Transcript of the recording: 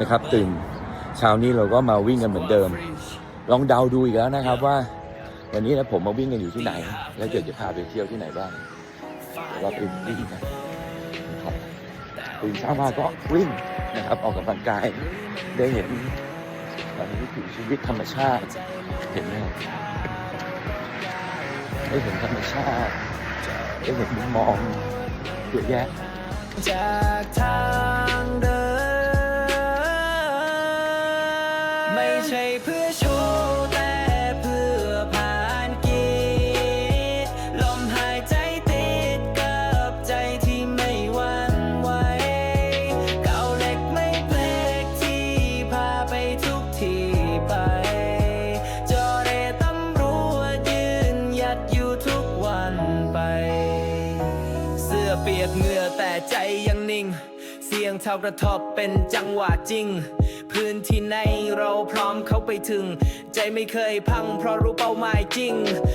นะครับตื่นเช้านี้เราก็มาวิ่งกันเหมือนเดิม ลองเดาดูอีกแล้วนะครับว่า วันนี้นะผมมาวิ่งกันอยู่ที่ไหน แล้วเดี๋ยวจะพาไปเที่ยวที่ไหนบ้างเดี๋ยวเราไปวิ่งกันนะครับตื่นเช้ามาก็วิ่งนะครับ ออกกำลังกายได้เห็นวันนี้ถึงชีวิตธรรมชาติ เห็นไหมได้เห็นธรรมชาติได้เห็นมุมมองเยอะแยะ ไม่ใช่เพื่อโชว์แต่เพื่อผ่านกีดลมหายใจติดกับใจที่ไม่หวั่นไหวเก่าเล็กไม่เพลกที่พาไปทุกที่ไป จอเรตำรวจยืนหยัดอยู่ทุกวันไป เสื้อเปียกเหงื่อแต่ใจยังนิ่ง เสียงเท่ากระทบเป็นจังหวะจริงืนที่ในเราพร้อมเข้าไปถึง ใจไม่เคยพังเพราะรู้เป้าหมายจริง